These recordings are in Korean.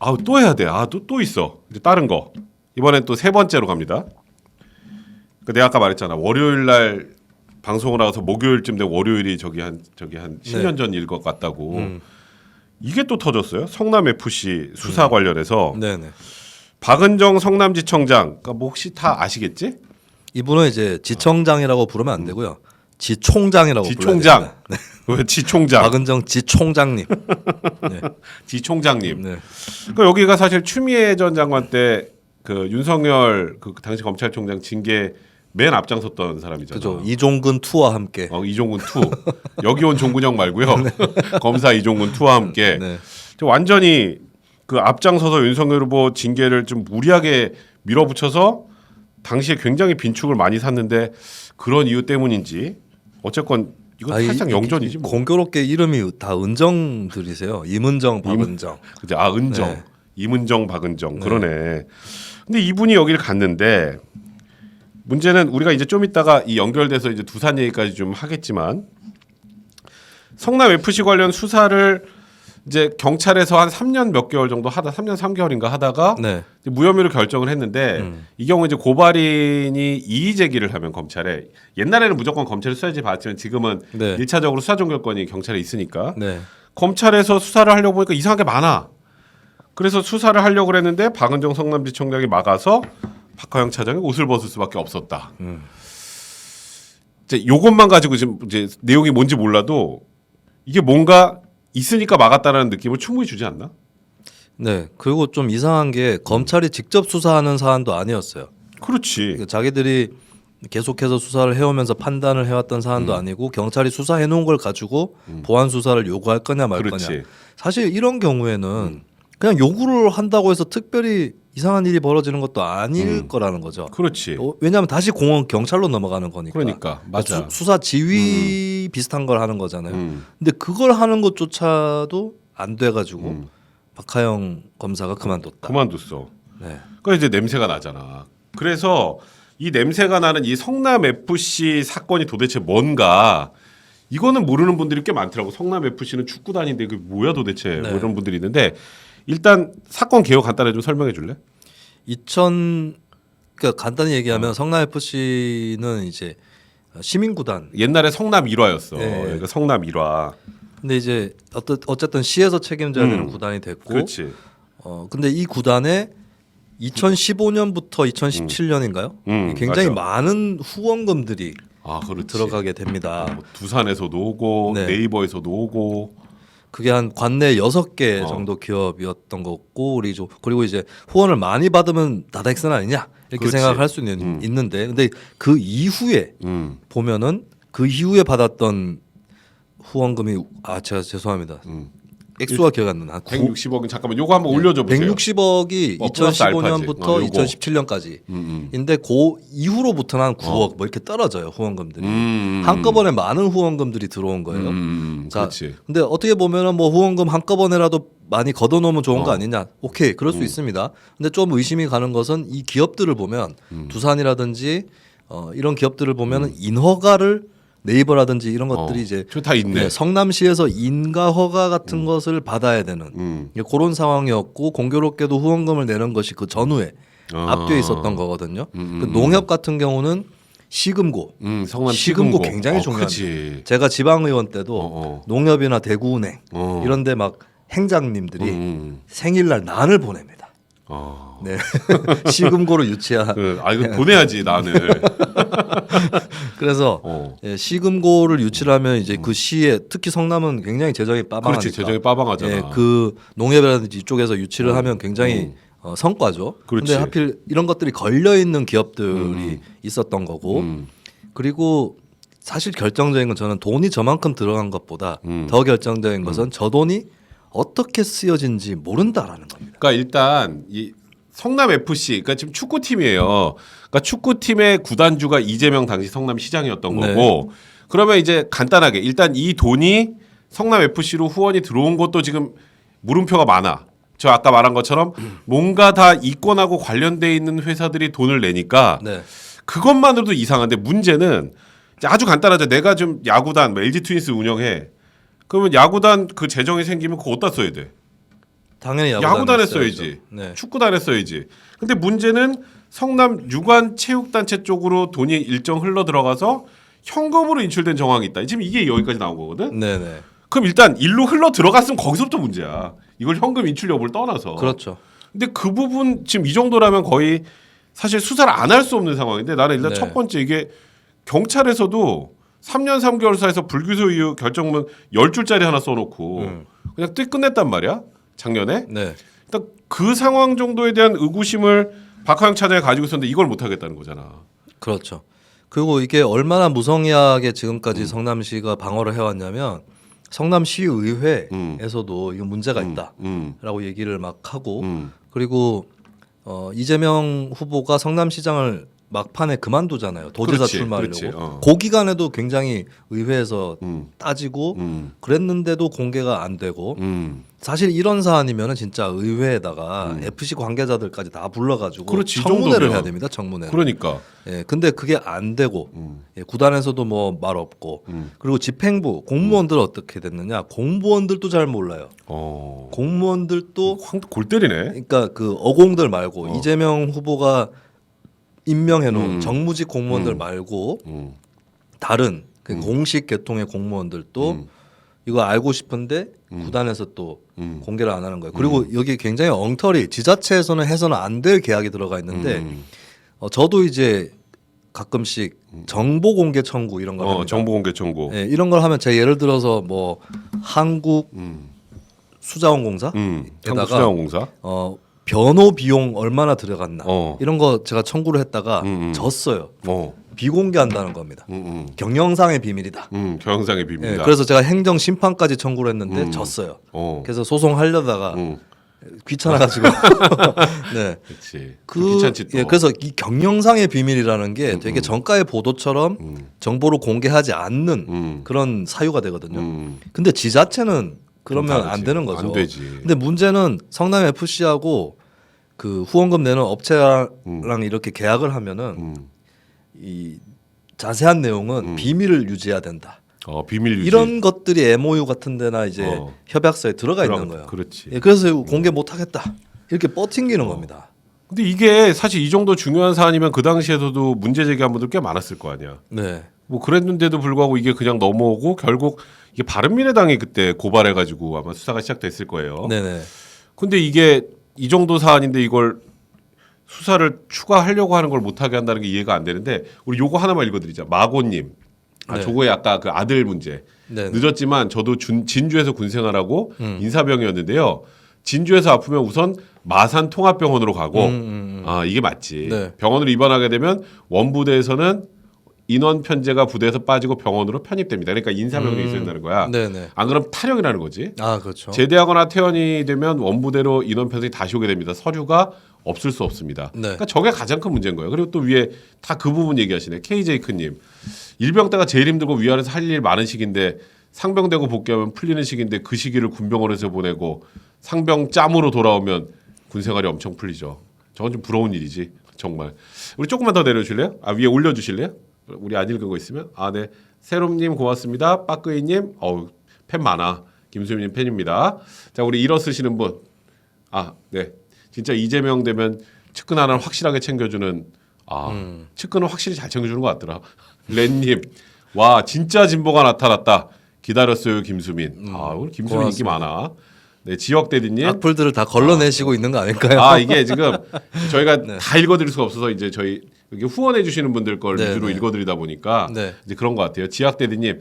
아우 또 해야 돼. 아또 또 있어. 이제 다른 거. 이번엔 또 세 번째로 갑니다. 그 내가 아까 말했잖아. 월요일 날 방송을 하고서 목요일쯤 되 월요일이 저기 한 저기 한 10년 전 일 것 같다고. 음. 이게 또 터졌어요. 성남 FC 수사 관련해서 네네. 박은정 성남지청장. 그러니까 뭐 혹시 다 아시겠지? 이분은 이제 지청장이라고 부르면 안 되고요. 지총장이라고 지총장. 됩니다. 왜 지총장? 박은정 지총장님. 네. 지총장님. 네. 그 여기가 사실 추미애 전 장관 때 그 윤석열 그 당시 검찰총장 징계 맨 앞장섰던 사람이잖아. 그죠. 이종근 투와 함께. 어, 이종근 투. 여기 온 종근형 말고요. 검사 이종근 투와 함께 네. 완전히 그 앞장서서 윤석열 후보 징계를 좀 무리하게 밀어붙여서 당시에 굉장히 빈축을 많이 샀는데 그런 이유 때문인지 어쨌건 이건 아이, 살짝 이- 영전이지 뭐. 공교롭게 이름이 다 은정들이세요. 임은정, 박은정. 그죠? 아 은정, 네. 임은정, 박은정 그러네. 근데 이분이 여기를 갔는데 문제는 우리가 이제 좀 이따가 이 연결돼서 이제 두산 얘기까지 좀 하겠지만 성남 FC 관련 수사를 이제 경찰에서 한 3년 몇 개월 정도 하다 3년 3개월인가 하다가 네. 무혐의로 결정을 했는데 음. 이 경우 이제 고발인이 이의 제기를 하면 검찰에 옛날에는 무조건 검찰에 수사지 받았지만 지금은 네. 일차적으로 수사 종결권이 경찰에 있으니까 네. 검찰에서 수사를 하려고 보니까 이상하게 많아. 그래서 수사를 하려고 그랬는데 박은정 성남지청장이 막아서 박하영 차장이 옷을 벗을 수밖에 없었다. 음. 이제 요것만 가지고 지금 이제 내용이 뭔지 몰라도 이게 뭔가 있으니까 막았다라는 느낌을 충분히 주지 않나? 네. 그리고 좀 이상한 게 검찰이 직접 수사하는 사안도 아니었어요. 그렇지. 그 자기들이 계속해서 수사를 해오면서 판단을 해왔던 음. 사안도 아니고 경찰이 수사해 놓은 걸 가지고 보안 수사를 요구할 거냐 말 그렇지. 거냐. 사실 이런 경우에는 그냥 요구를 한다고 해서 특별히 이상한 일이 벌어지는 것도 아닐 음. 거라는 거죠. 그렇지. 어, 왜냐하면 다시 공원 경찰로 넘어가는 거니까. 그러니까 맞아. 수, 사 지휘 비슷한 걸 하는 거잖아요. 음. 근데 그걸 하는 것조차도 안 돼가지고 음. 박하영 검사가 그만뒀다. 그만뒀어. 네. 그 이제 냄새가 나잖아. 그래서 이 냄새가 나는 이 성남 FC 사건이 도대체 뭔가 이거는 모르는 분들이 꽤 많더라고. 성남 FC는 축구단인데 그 뭐야 도대체 뭐 네. 이런 분들이 있는데 일단 사건 개요 간단하게 좀 설명해 줄래? 2000 그러니까 간단히 어. 얘기하면 성남 FC는 이제 시민 구단. 옛날에 성남 일화였어. 네. 그러니까 성남 일화. 근데 이제 어떤 어쨌든 시에서 책임져야 되는 음. 구단이 됐고. 그렇지. 어 근데 이 구단에 2015년부터 2017년인가요? 음, 굉장히 맞아. 많은 후원금들이 아 그렇지. 들어가게 됩니다. 뭐 두산에서도 오고 네. 네이버에서도 오고. 그게 한 관내 여섯 개 어. 정도 기업이었던 거고 우리 좀 그리고 이제 후원을 많이 받으면 다다익선 아니냐 이렇게 그렇지. 생각할 수 있는, 음. 있는데 근데 그 이후에 음. 보면은 그 이후에 받았던 후원금이 아 제가 죄송합니다 음. 액수가 기억 안 나나 160억은 잠깐만 요거 한번 올려줘 보세요. 160억이 어, 플러스 알파지. 2015년부터 어, 요거. 2017년까지 음, 음. 인데 그 이후로부터는 한 9억 뭐 이렇게 떨어져요 후원금들이 음. 한꺼번에 많은 후원금들이 들어온 거예요. 음, 자, 그렇지. 근데 어떻게 보면은 뭐 후원금 한꺼번에라도 많이 걷어놓으면 좋은 거 어. 아니냐? 오케이, 그럴 수 음. 있습니다. 근데 좀 의심이 가는 것은 이 기업들을 보면 음. 두산이라든지 어, 이런 기업들을 보면은 인허가를 네이버라든지 이런 것들이 어, 이제 저다 있네. 네, 성남시에서 인가 허가 같은 것을 받아야 되는 음. 그런 상황이었고 공교롭게도 후원금을 내는 것이 그 전후에 아. 앞뒤에 있었던 거거든요. 음, 그 음, 농협 같은 경우는 시금고 음, 성남 시금고 시금고 굉장히 어, 중요합니다. 그치. 제가 지방의원 때도 어, 어. 농협이나 대구은행 어. 이런데 막 행장님들이 음. 생일날 난을 보냅니다. 어. 네. 시금고를 유치한. 그, 아 이거 보내야지 나는. 그래서 어. 예, 시금고를 유치를 하면 이제 그 시에 특히 성남은 굉장히 재정이 빠방하니까. 그렇지 재정이 빠방하잖아. 예, 그 농협이라든지 이쪽에서 유치를 하면 굉장히 음. 어, 성과죠. 근데 하필 이런 것들이 걸려 있는 기업들이 있었던 거고 음. 그리고 사실 결정적인 건 저는 돈이 저만큼 들어간 것보다 음. 더 결정적인 것은 저 돈이 어떻게 쓰여진지 모른다라는 겁니다. 그러니까 일단 이 성남 FC, 그러니까 지금 축구 팀이에요. 그러니까 축구 팀의 구단주가 이재명 당시 성남 시장이었던 네. 거고. 그러면 이제 간단하게 일단 이 돈이 성남 FC로 후원이 들어온 것도 지금 물음표가 많아. 저 아까 말한 것처럼 뭔가 다 이권하고 관련돼 있는 회사들이 돈을 내니까 네. 그것만으로도 이상한데 문제는 이제 아주 간단하죠. 내가 좀 야구단 뭐 LG 트윈스 운영해. 그러면 야구단 그 재정이 생기면 그거 어디다 써야 돼? 당연히 야구 야구단 했어야죠. 했어야지. 네. 축구단 했어야지. 근데 문제는 성남 유관 체육단체 쪽으로 돈이 일정 흘러 들어가서 현금으로 인출된 정황이 있다. 지금 이게 여기까지 나온 거거든. 네네. 그럼 일단 일로 흘러 들어갔으면 거기서부터 문제야. 이걸 현금 인출 여부를 떠나서. 그렇죠. 근데 그 부분 지금 이 정도라면 거의 사실 수사를 안 할 수 없는 상황인데 나는 일단 네. 첫 번째 이게 경찰에서도 3년 3개월 사에서 불기소 이후 결정문 10줄짜리 하나 써놓고 음. 그냥 뜩 끝냈단 말이야 작년에 네. 일단 그 상황 정도에 대한 의구심을 박하영 차장이 가지고 있었는데 이걸 못 하겠다는 거잖아. 그렇죠. 그리고 이게 얼마나 무성의하게 지금까지 성남시가 방어를 해왔냐면 성남시의회에서도 이거 문제가 있다라고 음, 얘기를 막 하고 음, 그리고 어, 이재명 후보가 성남시장을 막판에 그만두잖아요. 도지사 그렇지, 출마하려고. 어. 그 기간에도 굉장히 의회에서 음, 따지고 음, 그랬는데도 공개가 안 되고 음. 사실 이런 사안이면은 진짜 의회에다가 음. FC 관계자들까지 다 불러가지고 그렇지, 이 청문회를. 해야 됩니다. 청문회. 그러니까. 예, 근데 그게 안 되고 음, 예, 구단에서도 뭐 말 없고 음. 그리고 집행부 공무원들 은 어떻게 됐느냐 공무원들도 잘 몰라요. 어. 공무원들도 황골 때리네. 그러니까 그 어공들 말고 어. 이재명 후보가 임명해 놓은 음. 정무직 공무원들 음. 말고 음, 다른 그 음. 공식 계통의 공무원들도 음, 이거 알고 싶은데 음. 구단에서 또 음. 공개를 안 하는 거예요. 그리고 여기 굉장히 엉터리 지자체에서는 해서는 안 될 계약이 들어가 있는데 음. 어, 저도 이제 가끔씩 정보 공개 청구 이런 걸 어, 합니다. 정보 공개 청구. 예, 이런 걸 하면 제가 예를 들어서 뭐 한국 음. 수자원공사 음. 에다가 한국수자원공사. 어 변호 비용 얼마나 들어갔나 어. 이런 거 제가 청구를 했다가 음, 음. 졌어요. 어. 비공개한다는 겁니다. 음, 음. 경영상의 비밀이다. 음, 경영상의 예, 비밀이다. 그래서 제가 행정 심판까지 청구를 했는데 음. 졌어요. 어. 그래서 소송 하려다가 음. 귀찮아가지고 네. 그렇지. 그 귀찮지 또. 예, 그래서 이 경영상의 비밀이라는 게 되게 정가의 보도처럼 음. 정보를 공개하지 않는 음. 그런 사유가 되거든요. 음. 근데 지자체는 그러면 안 다르지. 되는 거죠. 안 되지. 근데 문제는 성남 FC하고 그 후원금 내는 업체랑 음. 이렇게 계약을 하면은 음. 이 자세한 내용은 음. 비밀을 유지해야 된다. 어, 비밀 유지. 이런 것들이 MOU 같은 데나 이제 어. 협약서에 들어가 있는 거예요. 그렇지. 예, 그래서 공개 못 하겠다. 이렇게 버팅기는 어. 겁니다. 근데 이게 사실 이 정도 중요한 사안이면 그 당시에서도 문제 제기한 분들 꽤 많았을 거 아니야. 네. 뭐 그랬는데도 불구하고 이게 그냥 넘어오고 결국 이게 바른미래당이 그때 고발해가지고 아마 수사가 시작됐을 거예요. 네네. 근데 이게 이 정도 사안인데 이걸 수사를 추가하려고 하는 걸 못하게 한다는 게 이해가 안 되는데 우리 요거 하나만 읽어드리자. 마고님. 아, 네. 저거의 아까 그 아들 문제. 네. 늦었지만 저도 준- 진주에서 군 생활하고 음. 인사병이었는데요. 진주에서 아프면 우선 마산 통합병원으로 가고 음, 음, 음. 아 이게 맞지. 네. 병원으로 입원하게 되면 원부대에서는 인원 편제가 부대에서 빠지고 병원으로 편입됩니다. 그러니까 인사병이 음. 있어야 된다는 거야. 네네. 안 그러면 탈영이라는 거지. 아 그렇죠. 제대하거나 퇴원이 되면 원부대로 인원 편성이 다시 오게 됩니다. 서류가 없을 수 없습니다. 네. 그러니까 저게 가장 큰 문제인 거예요. 그리고 또 위에 다 그 부분 얘기하시네. KJ크님 일병 때가 제일 힘들고 위안에서 할 일 많은 시기인데 상병되고 복귀하면 풀리는 시기인데 그 시기를 군병원에서 보내고 상병 짬으로 돌아오면 군 생활이 엄청 풀리죠. 저건 좀 부러운 일이지 정말. 우리 조금만 더 내려주실래요? 아 위에 올려주실래요? 우리 안 읽은 거 있으면 아 네. 세롬님 고맙습니다. 빠끄이님 어우 팬 많아. 김수민님 팬입니다. 자 우리 일어 쓰시는 분. 아 네. 진짜 이재명 되면 측근 하나는 확실하게 챙겨주는 아 측근은 확실히 잘 챙겨주는 것 같더라. 렌님 와 진짜 진보가 나타났다. 기다렸어요 김수민. 아 우리 김수민 인기 고맙습니다. 많아. 네 지역대디님. 악플들을 다 걸러내시고 있는 거 아닐까요? 아 이게 지금 저희가 네. 다 읽어드릴 수가 없어서 이제 저희 후원해 주시는 분들 걸 네, 위주로 네. 읽어드리다 보니까 네. 이제 그런 것 같아요. 지학 대디님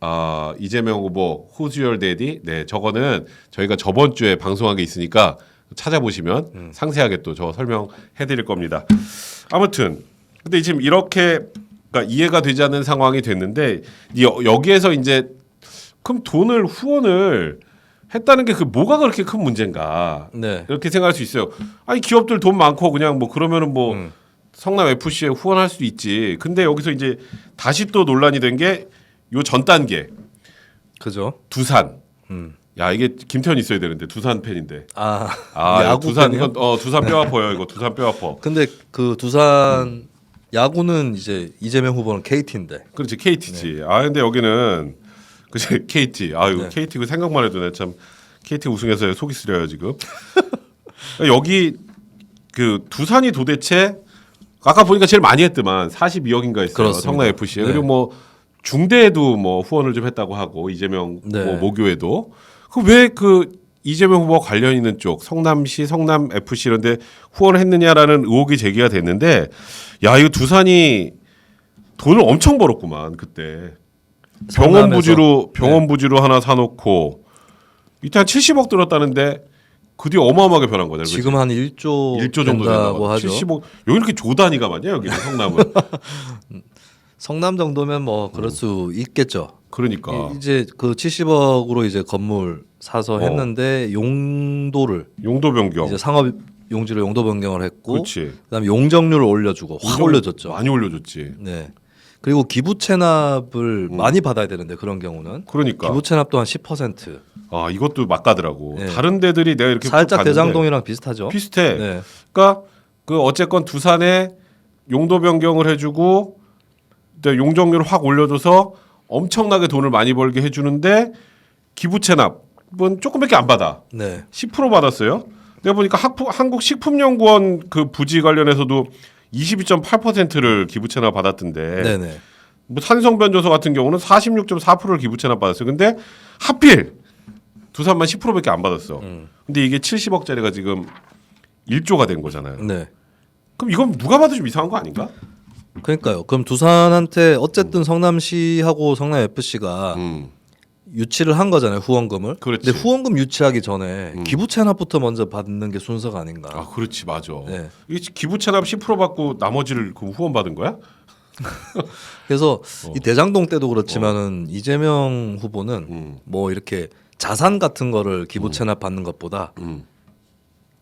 아 이재명 후보 후주열 대디 네 저거는 저희가 저번 주에 방송한 게 있으니까 찾아보시면 음. 상세하게 또 저 설명해드릴 겁니다. 아무튼 근데 지금 이렇게 그러니까 이해가 되지 않는 상황이 됐는데 여, 여기에서 이제 그럼 돈을 후원을 했다는 게 그 뭐가 그렇게 큰 문제인가? 네. 이렇게 생각할 수 있어요. 아니 기업들 돈 많고 그냥 뭐 그러면은 뭐 음. 성남 FC에 후원할 수도 있지. 근데 여기서 이제 다시 또 논란이 된 게 요 전 단계 그죠. 두산. 음. 야 이게 김태현 있어야 되는데 두산 팬인데. 아, 아 야구 두산 팬이요? 이건 어 두산 뼈 아파요. 이거 두산 뼈 아파. 근데 그 두산 야구는 이제 이재명 후보는 KT인데. 그렇지 KT지. 아 근데 여기는 그치 KT. 아유 네. KT 그 생각만 해도 내 참 KT 우승해서 속이 쓰려요 지금. 여기 그 두산이 도대체 아까 보니까 제일 많이 했더만 42억인가 했어요. 그렇습니다. 성남 FC. 에 네. 그리고 뭐 중대에도 뭐 후원을 좀 했다고 하고 이재명 네. 뭐 모교에도 그 왜 그 이재명 후보와 관련 있는 쪽 성남시, 성남 FC 이런데 후원을 했느냐라는 의혹이 제기가 됐는데 야 이거 두산이 돈을 엄청 벌었구만 그때 병원 성남에서. 부지로 병원 부지로 하나 사놓고 이때 한 70억 들었다는데 그 뒤에 어마어마하게 변한 거잖아요. 그치? 지금 한 1조, 1조 정도 된다고 하죠. 70억 여기 이렇게 조 단위가 많냐 여기 성남은 성남 정도면 뭐 그럴 수 있겠죠. 그러니까 이- 이제 그 70억으로 이제 건물 사서 어. 했는데 용도를 용도 변경 이제 상업 용지로 용도 변경을 했고 그렇지 그다음에 용적률을 올려주고 확 인정 올려줬죠. 많이 올려줬지 네. 그리고 기부 체납을 음. 많이 받아야 되는데 그런 경우는 그러니까 기부 체납도 한 10%아 이것도 막가더라고 네. 다른 데들이 내가 이렇게 살짝 봤는데 대장동이랑 비슷하죠. 비슷해 네. 그러니까 그 어쨌건 두산에 용도 변경을 해주고 용적률을 확 올려줘서 엄청나게 돈을 많이 벌게 해주는데 기부 체납은 조금밖에 안 받아 네. 10% 받았어요. 내가 보니까 학부, 한국식품연구원 그 부지 관련해서도 22.8%를 기부 채납 받았던데 네, 네. 뭐 산성 변조소 같은 경우는 46.4%를 기부 채납 받았어요. 근데 하필 두산만 10%밖에 안 받았어. 음. 근데 이게 70억짜리가 지금 1조가 된 거잖아요. 네. 그럼 이건 누가 봐도 좀 이상한 거 아닌가? 그러니까요. 그럼 두산한테 어쨌든 성남시하고 성남 FC가 음. 유치를 한 거잖아요. 후원금을. 그렇지. 근데 후원금 유치하기 전에 음. 기부 체납부터 먼저 받는 게 순서가 아닌가. 아, 그렇지, 맞아. 네. 이 기부채납 10% 받고 나머지를 그 후원 받은 거야? 그래서 어. 이 대장동 때도 그렇지만은 이재명 후보는 음. 뭐 이렇게 자산 같은 거를 기부 체납 받는 것보다 음.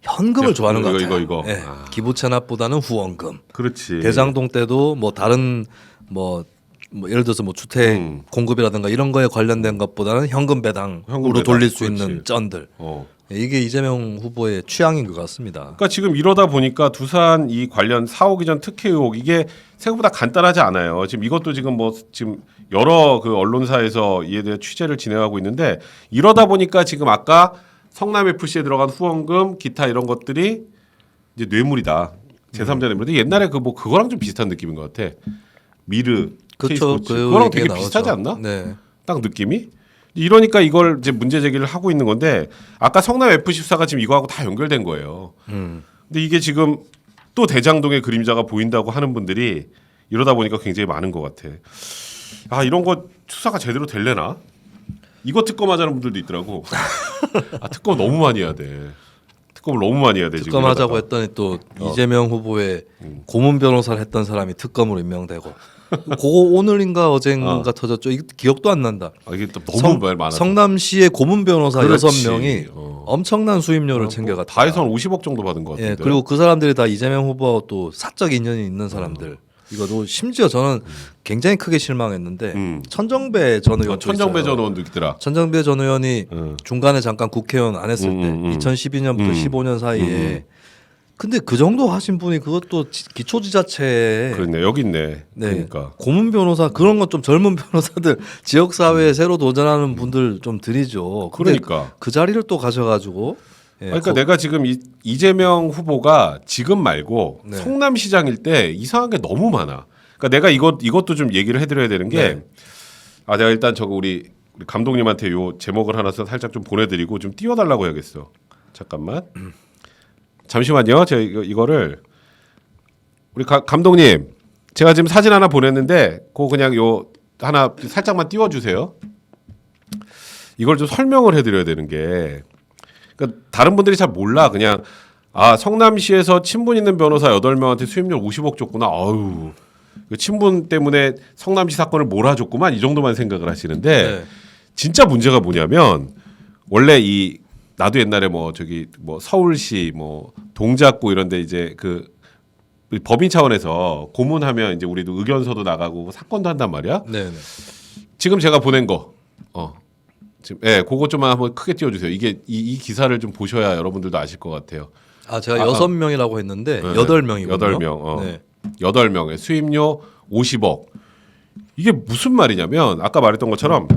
현금을 이거, 좋아하는 것 이거, 같아요. 이거, 이거. 예, 아. 기부 체납보다는 후원금. 그렇지. 대장동 때도 뭐 다른 뭐, 뭐 예를 들어서 뭐 주택 음. 공급이라든가 이런 거에 관련된 것보다는 현금 배당으로 현금 배당, 돌릴 수 그렇지. 있는 쩐들. 어. 예, 이게 이재명 후보의 취향인 것 같습니다. 그러니까 지금 이러다 보니까 두산 이 관련 사오기 전 특혜 의혹 이게 생각보다 간단하지 않아요. 지금 이것도 지금 뭐 지금 여러 그 언론사에서 이에 대해 취재를 진행하고 있는데 이러다 보니까 지금 아까 성남 FC에 들어간 후원금 기타 이런 것들이 이제 뇌물이다. 제3자 뇌물인데 옛날에 그 뭐 그거랑 좀 비슷한 느낌인 것 같아. 미르 그렇죠. 그거랑 되게 비슷하지 나오죠. 않나? 네. 딱 느낌이 이러니까 이걸 이제 문제 제기를 하고 있는 건데 아까 성남 FC 수사가 지금 이거하고 다 연결된 거예요. 음. 근데 이게 지금 또 대장동의 그림자가 보인다고 하는 분들이 이러다 보니까 굉장히 많은 것 같아. 아 이런 거 수사가 제대로 될래나? 이거 특검 하자는 분들도 있더라고. 아 특검 너무 많이 해야 돼. 특검을 너무 많이 해야 돼 지금. 특검하자고 이러다가. 했더니 또 어. 이재명 후보의 음. 고문 변호사를 했던 사람이 특검으로 임명되고 그거 오늘인가 어젠가 어. 터졌죠. 이거 기억도 안 난다. 아, 이게 또 너무 성- 말 많아. 성남시의 고문 변호사 그렇지. 여섯 명이 어. 엄청난 수임료를 챙겨갔다. 다 해서 한 50억 정도 받은 것 같은데. 예, 그리고 그 사람들이 다 이재명 후보와 또 사적 인연이 있는 사람들. 이거도 심지어 저는 굉장히 크게 실망했는데 음. 천정배 전 의원 어, 천정배 전 의원도 있더라. 천정배 전 의원이 응. 중간에 잠깐 국회의원 안 했을 음, 때 음, 음. 2012년부터 음. 15년 사이에 음. 근데 그 정도 하신 분이 그것도 지- 기초 지자체에 그렇네 여기 있네. 네. 그러니까. 고문 변호사 그런 건 좀 젊은 변호사들 지역 사회에 새로 도전하는 분들 좀 드리죠. 근데 그러니까. 그 자리를 또 가져가지고 예, 그러니까 거- 내가 지금 이, 이재명 후보가 지금 말고 네. 성남시장일 때 이상한 게 너무 많아. 그러니까 내가 이것 이것도 좀 얘기를 해드려야 되는 게, 네. 아 내가 일단 저거 우리, 우리 감독님한테 요 제목을 하나 써 살짝 좀 보내드리고 좀 띄워달라고 해야겠어. 잠깐만. 잠시만요. 제가 이거, 이거를 우리 가, 감독님 제가 지금 사진 하나 보냈는데 그거 그냥 요 하나 살짝만 띄워주세요. 이걸 좀 설명을 해드려야 되는 게 그러니까 다른 분들이 잘 몰라 그냥 아 성남시에서 친분 있는 변호사 8명한테 수임료 50억 줬구나 아유 그 친분 때문에 성남시 사건을 몰아줬구만 이 정도만 생각을 하시는데 네. 진짜 문제가 뭐냐면 원래 이 나도 옛날에 뭐 저기 뭐 서울시 뭐 동작구 이런데 이제 그 법인 차원에서 고문하면 이제 우리도 의견서도 나가고 사건도 한단 말이야. 네, 네. 지금 제가 보낸 거, 어, 지금 예, 그거 좀만 한번 크게 띄워주세요. 이게 이, 이 기사를 좀 보셔야 여러분들도 아실 것 같아요. 아 제가 아, 여섯 명이라고 했는데 네. 여덟 명이군요. 여덟 명, 어. 네. 여덟 명에 수임료 50억. 이게 무슨 말이냐면 아까 말했던 것처럼,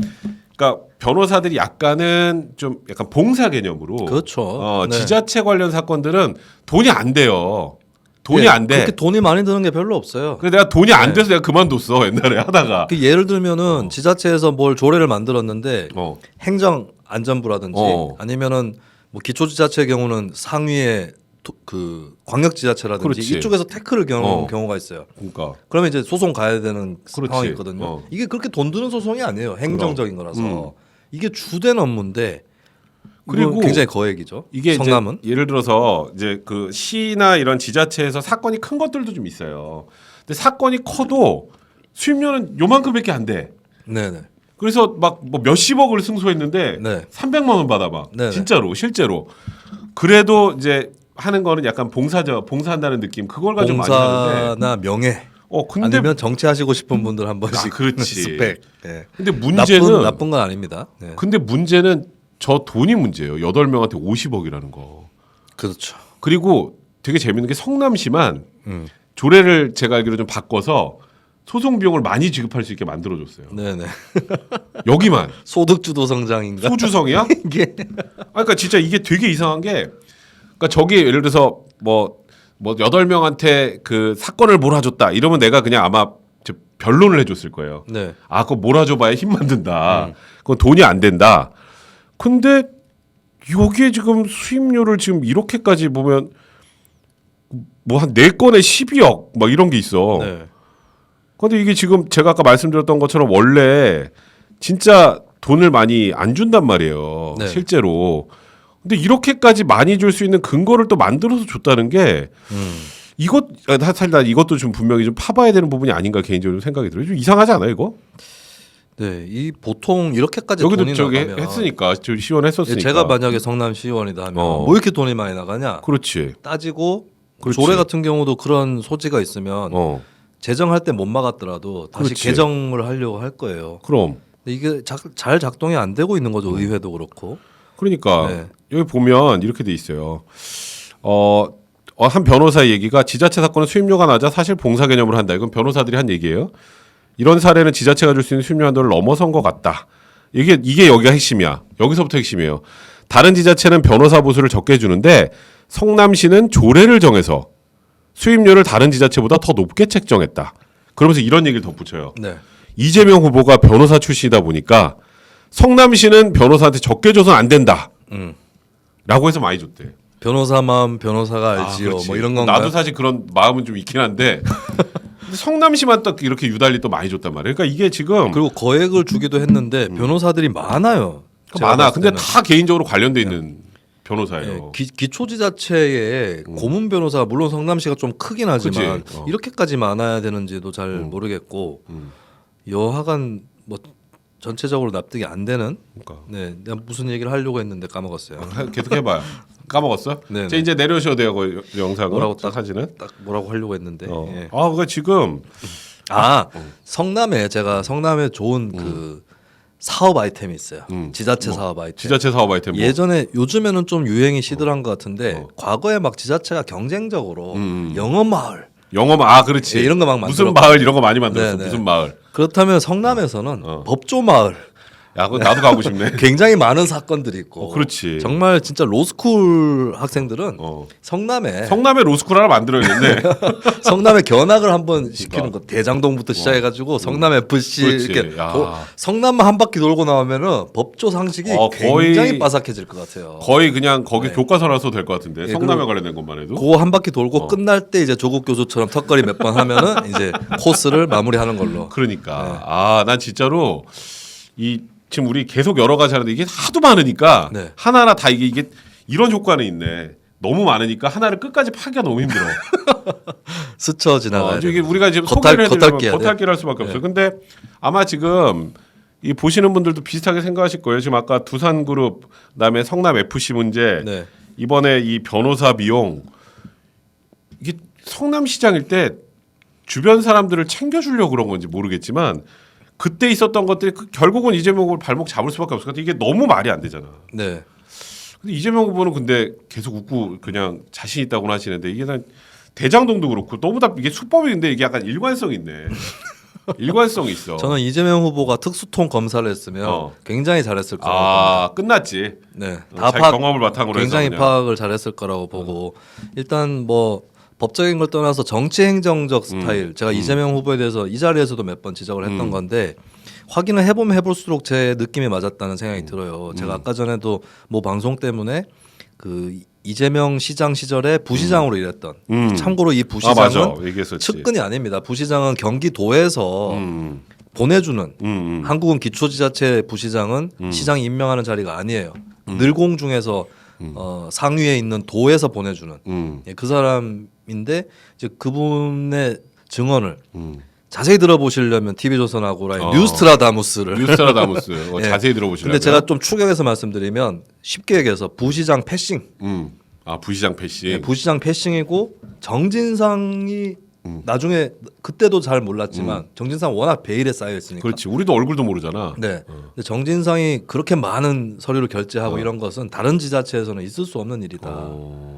그러니까 변호사들이 약간은 좀 약간 봉사 개념으로 그렇죠. 어, 네. 지자체 관련 사건들은 돈이 안 돼요. 돈이 예, 안 돼. 그렇게 돈이 많이 드는 게 별로 없어요. 그래서 내가 돈이 안 네. 돼서 내가 그만뒀어 옛날에 하다가. 그 예를 들면은 지자체에서 뭘 조례를 만들었는데 어. 행정 안전부라든지 어. 아니면은 뭐 기초지자체의 경우는 상위의 도- 그 광역 지자체라든지 그렇지. 이쪽에서 태클을 경우, 어. 경우가 있어요. 그러니까 그러면 이제 소송 가야 되는 그렇지. 상황이 있거든요. 어. 이게 그렇게 돈 드는 소송이 아니에요. 행정적인 거라서 음. 이게 주된 업무인데 그리고 굉장히 거액이죠. 이게 성남은 예를 들어서 이제 그 시나 이런 지자체에서 사건이 큰 것들도 좀 있어요. 근데 사건이 커도 수임료는 요만큼밖에 안 돼. 네네 그래서 막 뭐 몇십억을 승소했는데 네. 300만 원 받아 막 네네. 진짜로 실제로 그래도 이제 하는 거는 약간 봉사죠 봉사한다는 느낌 그걸 가지고 많이 하는데 봉사나 명예 어 근데 아니면 정치하시고 싶은 분들 한 번씩 아, 그렇지. 스펙. 예. 근데 문제는 나쁜 나쁜 건 아닙니다. 네. 근데 문제는 저 돈이 문제예요 여덟 명한테 50억이라는 거 그렇죠. 그리고 되게 재밌는 게 성남시만 음. 조례를 제가 알기로 좀 바꿔서 소송 비용을 많이 지급할 수 있게 만들어줬어요 네네. 여기만 소득주도 성장인가? 소주성이야? 이게 아, 그러니까 진짜 이게 되게 이상한 게, 그러니까 저기 예를 들어서 뭐, 뭐 여덟 명한테 그 사건을 몰아줬다 이러면 내가 그냥 아마 저 변론을 해줬을 거예요. 네. 아, 그거 몰아줘봐야 힘만 든다. 음. 그건 돈이 안 된다. 근데 여기에 지금 수임료를 지금 이렇게까지 보면 뭐 한 네 건에 12억 막 이런 게 있어. 네. 근데 이게 지금 제가 아까 말씀드렸던 것처럼 원래 진짜 돈을 많이 안 준단 말이에요. 네. 실제로. 근데 이렇게까지 많이 줄 수 있는 근거를 또 만들어서 줬다는 게 음. 이것 아, 사실 나 이것도 좀 분명히 좀 파봐야 되는 부분이 아닌가 개인적으로 생각이 들어요. 좀 이상하지 않아요, 이거? 네. 이 보통 이렇게까지 여기도 돈이 저기 나가면 했으니까 저 시원했었으니까. 예, 제가 만약에 성남 시의원이다 하면 어. 뭐 이렇게 돈이 많이 나가냐 그렇지. 따지고 그렇지. 조례 같은 경우도 그런 소지가 있으면 어. 제정할 때 못 막았더라도 다시 그렇지. 개정을 하려고 할 거예요. 그럼 이게 작, 잘 작동이 안 되고 있는 음. 거죠. 의회도 그렇고. 그러니까 네. 여기 보면 이렇게 돼 있어요. 어, 어, 한 변호사의 얘기가 지자체 사건은 수임료가 낮아 사실 봉사 개념으로 한다. 이건 변호사들이 한 얘기예요. 이런 사례는 지자체가 줄 수 있는 수임료 한도를 넘어선 것 같다. 이게 이게 여기가 핵심이야. 여기서부터 핵심이에요. 다른 지자체는 변호사 보수를 적게 주는데 성남시는 조례를 정해서 수임료를 다른 지자체보다 더 높게 책정했다. 그러면서 이런 얘기를 덧붙여요. 네. 이재명 후보가 변호사 출신이다 보니까 성남시는 변호사한테 적게 줘서는 안 된다. 음. 라고 해서 많이 줬대. 변호사 마음 변호사가 아, 알지요. 그렇지. 뭐 이런 건가요? 나도 사실 그런 마음은 좀 있긴 한데 성남시만 딱 이렇게 유달리 또 많이 줬단 말이에요. 그러니까 이게 지금 그리고 거액을 주기도 했는데 변호사들이 많아요. 제가 음. 많아. 봤을 근데 때는. 다 개인적으로 관련돼 있는 변호사예요. 예, 기, 기초지자체에 고문 변호사가 물론 성남시가 좀 크긴 하지만 그치. 어. 이렇게까지 많아야 되는지도 잘 모르겠고 음. 여하간 뭐 전체적으로 납득이 안 되는 그러니까 네 내가 무슨 얘기를 하려고 했는데 까먹었어요. 해- 계속 해봐요. 까먹었어? 네네. 제 이제 내려오셔도 돼요. 그 영상을. 뭐라고 딱 딱- 사진은. 딱 뭐라고 하려고 했는데 어. 예. 아, 그러니까 지금 아 성남에 제가 성남에 좋은 그 사업 아이템이 있어요. 음. 지자체 뭐, 사업 아이템. 지자체 사업 아이템 뭐. 예전에 요즘에는 좀 유행이 시들한 것 같은데 어. 과거에 막 지자체가 경쟁적으로 음. 영어 마을 영어 마- 아 그렇지. 예, 이런 거막 무슨 만들었고. 마을 이런 거 많이 만들었어. 네네. 무슨 마을. 그렇다면 성남에서는 어. 법조 마을 야, 그거 나도 가고 싶네. 굉장히 많은 사건들이 있고 어, 그렇지. 정말 진짜 로스쿨 학생들은 어. 성남에 성남에 로스쿨 하나 만들어야겠네. 성남에 견학을 한번 시키는 거 대장동부터 시작해가지고 성남 FC 어. 그렇지. 이렇게 야. 도- 성남만 한 바퀴 돌고 나오면은 법조 상식이 어, 거의- 굉장히 빠삭해질 것 같아요. 거의 그냥 거기 네. 교과서라 써도 될것 같은데 예, 성남에 그리고 관련된 것만 해도. 그거 한 바퀴 돌고 어. 끝날 때 이제 조국 교수처럼 턱걸이 몇 번 하면은 이제 코스를 마무리하는 걸로. 그러니까 네. 아난 진짜로 이 지금 우리 계속 여러 가지 하는데 이게 하도 많으니까 네. 하나하나 다 이게 이게 이런 효과는 있네. 너무 많으니까 하나를 끝까지 파기가 너무 힘들어. 스쳐 지나가야 어, 돼. 이게 우리가 지금 겉핥- 소개를 돼. 겉핥기를 할 수밖에 없어요. 근데 아마 지금 이 보시는 분들도 비슷하게 생각하실 거예요. 지금 아까 두산 그룹 그다음에 성남 FC 문제 네. 이번에 이 변호사 비용 이게 성남 시장일 때 주변 사람들을 챙겨주려고 그런 건지 모르겠지만 그때 있었던 것들이 그 결국은 이재명 을 발목 잡을 수밖에 없을 것 같아. 이게 너무 말이 안 되잖아. 네. 근데 이재명 후보는 근데 계속 웃고 그냥 자신 있다고 하시는데 이게 난 대장동도 그렇고 너무 다 이게 수법인데 이게 약간 일관성 있네. 일관성 이 있어. 저는 이재명 후보가 특수통 검사를 했으면 어. 굉장히 잘했을 거라고 아 끝났지. 네, 어, 다 자기 파악, 경험을 바탕으로 굉장히 해서 그냥. 어. 파악을 잘했을 거라고 보고 일단 뭐 법적인 걸 떠나서 정치 행정적 음. 스타일 제가 이재명 후보에 대해서 이 자리에서도 몇 번 지적을 했던 건데 확인을 해보면 해볼수록 제 느낌이 맞았다는 생각이 음. 들어요. 제가 아까 전에도 뭐 방송 때문에 그 이재명 시장 시절에 부시장으로 일했던 음. 참고로 이 아 부시장은 얘기했었지. 측근이 아닙니다. 부시장은 경기도에서 음, 보내주는 음, 음. 한국은 기초지자체 부시장은 시장이 임명하는 자리가 아니에요. 음. 늘공 중에서 어, 상위에 있는 도에서 보내주는 음, 예, 그 사람 인데 이제 그분의 증언을 음. 자세히 들어보시려면 TV조선하고 라인 어. 뉴스트라다무스를 뉴스트라다무스 어, 예. 자세히 들어보시라고요. 근데 제가 좀 추격해서 말씀드리면 쉽게 얘기해서 부시장 패싱 음. 아 부시장 패시. 예, 부시장 패싱이고 정진상이 음. 나중에 그때도 잘 몰랐지만 정진상 워낙 베일에 쌓여 있으니까 그렇지. 우리도 얼굴도 모르잖아. 네. 어. 근데 정진상이 그렇게 많은 서류를 결제하고 이런 것은 다른 지자체에서는 있을 수 없는 일이다. 어.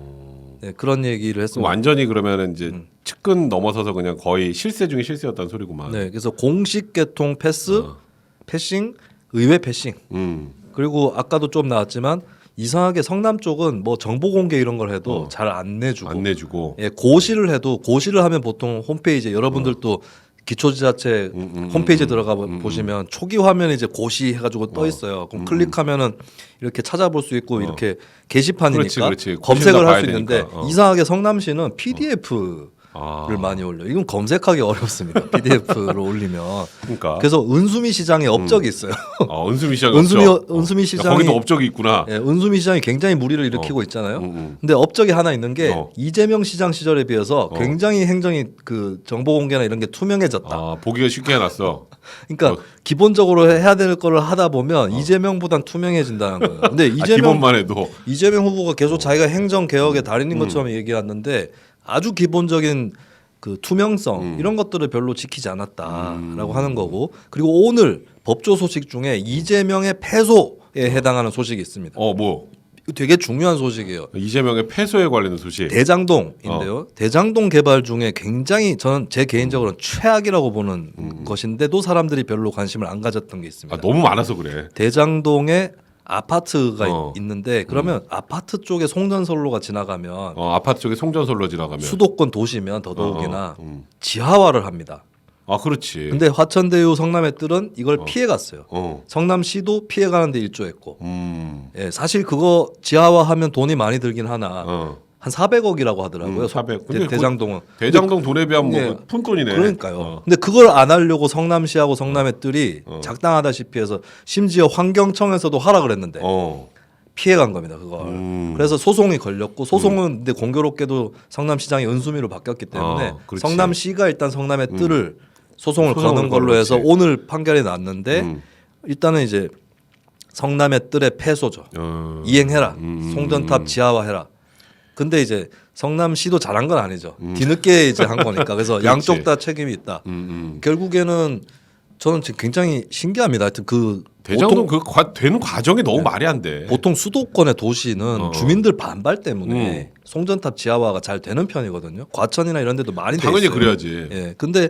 네, 그런 얘기를 그럼 했습니다. 완전히 그러면은 이제 음. 측근 넘어서서 그냥 거의 실세 중에 실세였다는 소리구만. 네, 그래서 공식 개통 패스, 어. 패싱, 의회 패싱. 음. 그리고 아까도 좀 나왔지만 이상하게 성남 쪽은 뭐 정보 공개 이런 걸 해도 어. 잘 안 내주고 안 내주고. 예, 고시를 해도 고시를 하면 보통 홈페이지에 여러분들도 기초지자체 음, 음, 홈페이지에 음, 들어가 음, 음. 보시면 초기 화면에 이제 고시 해가지고 떠 어. 있어요. 그럼 음, 클릭하면은 이렇게 찾아볼 수 있고 어. 이렇게 게시판이니까 그렇지, 그렇지. 검색을 할 수 있는데 되니까. 어. 이상하게 성남시는 PDF를 아. 많이 올려. 요 이건 검색하기 어렵습니다. PDF를 올리면. 그러니까. 그래서 은수미 시장에 업적이 있어요. 아, 은수미 시장. 은수미 업적. 은수미 야, 시장이 거기도 업적이 있구나. 예, 은수미 시장이 굉장히 무리를 일으키고 있잖아요. 음, 음. 근데 업적이 하나 있는 게 어. 이재명 시장 시절에 비해서 어. 굉장히 행정이 그 정보 공개나 이런 게 투명해졌다. 아 보기가 쉽게 해놨어. 그러니까 어. 기본적으로 해야 될 거를 하다 보면 이재명보단 투명해진다는 거예요. 근데 아, 이재명 기본만 해도. 이재명 후보가 계속 자기가 행정 개혁의 달인인 것처럼 얘기했는데 아주 기본적인 그 투명성 음. 이런 것들을 별로 지키지 않았다라고 하는 거고 그리고 오늘 법조 소식 중에 이재명의 패소에 해당하는 소식이 있습니다. 어 뭐. 되게 중요한 소식이에요. 이재명의 패소에 관련된 소식. 대장동인데요. 어. 대장동 개발 중에 굉장히 저는 제 개인적으로는 최악이라고 보는 음. 것인데도 사람들이 별로 관심을 안 가졌던 게 있습니다. 아 너무 많아서 그래. 대장동에 아파트가 어. 있- 있는데 그러면 아파트 쪽에 송전선로가 지나가면 어 아파트 쪽에 송전솔로 지나가면. 수도권 도시면 더더욱이나 어, 어, 음. 지하화를 합니다. 아 그렇지. 근데 화천대유 성남의 뜰은 이걸 어. 피해 갔어요. 어. 성남시도 피해 가는데 일조했고. 음. 예, 사실 그거 지하화하면 돈이 많이 들긴 하나 어. 한 400억이라고 하더라고요. 음, 400. 대- 근데 그 대장동은. 대장동 돈에 비하면 네. 뭐 푼돈이네. 그러니까요. 어. 근데 그걸 안 하려고 성남시하고 성남의 뜰이 어. 작당하다시피 해서 심지어 환경청에서도 하락을 했는데 어. 피해 간 겁니다. 그걸. 음. 그래서 소송이 걸렸고 소송은 근데 공교롭게도 성남시장이 은수미로 바뀌었기 때문에 어, 그렇지. 성남시가 일단 성남의 뜰을 소송을 소송을 거는 걸로 해서 걸었지. 오늘 판결이 났는데 음. 일단은 이제 성남의 뜰의 패소죠. 어. 이행해라. 음. 송전탑 지하화해라. 근데 이제 성남시도 잘한 건 아니죠. 뒤늦게 이제 한 거니까. 그래서 음. 양쪽 다 책임이 있다. 음, 음. 결국에는 저는 지금 굉장히 신기합니다. 하여튼 그 대장동 보통, 그 과, 되는 과정이 너무 말이 안 돼. 보통 수도권의 도시는 어. 주민들 반발 때문에 음. 송전탑 지하화가 잘 되는 편이거든요. 과천이나 이런 데도 많이 돼 당연히 있어요. 그래야지. 예. 근데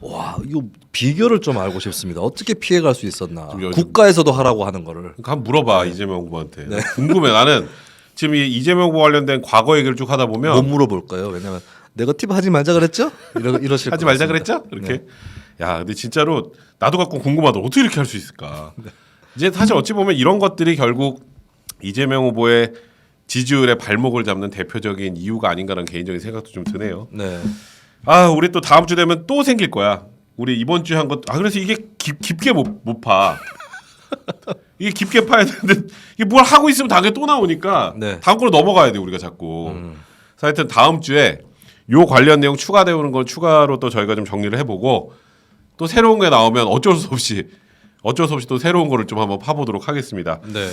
와, 이거 비결을 좀 알고 싶습니다. 어떻게 피해 갈 수 있었나? 요즘- 국가에서도 하라고 하는 거를. 그러니까 한번 물어봐 이재명 후보한테. 궁금해. 나는 지금 이 이재명 후보 관련된 과거 얘기를 쭉 하다 보면 못 물어볼까요? 왜냐면 네거티브 하지 말자 그랬죠? 이러 이러실 하지 것 말자. 그랬죠? 이렇게. 야, 근데 진짜로 나도 갖고 궁금하다. 어떻게 이렇게 할 수 있을까? 이제 사실 어찌 보면 이런 것들이 결국 이재명 후보의 지지율의 발목을 잡는 대표적인 이유가 아닌가라는 개인적인 생각도 좀 드네요. 네. 아, 우리 또 다음 주 되면 또 생길 거야. 우리 이번 주에 한 것. 아, 그래서 이게 깊, 깊게 못, 못 파. 이게 깊게 파야 되는데 이게 뭘 하고 있으면 당연히 또 나오니까 네. 다음 걸로 넘어가야 돼 우리가 자꾸. 그래서 하여튼 다음 주에 요 관련 내용 추가되는 걸 추가로 또 저희가 좀 정리를 해보고 또 새로운 게 나오면 어쩔 수 없이 어쩔 수 없이 또 새로운 거를 좀 한번 파보도록 하겠습니다. 네.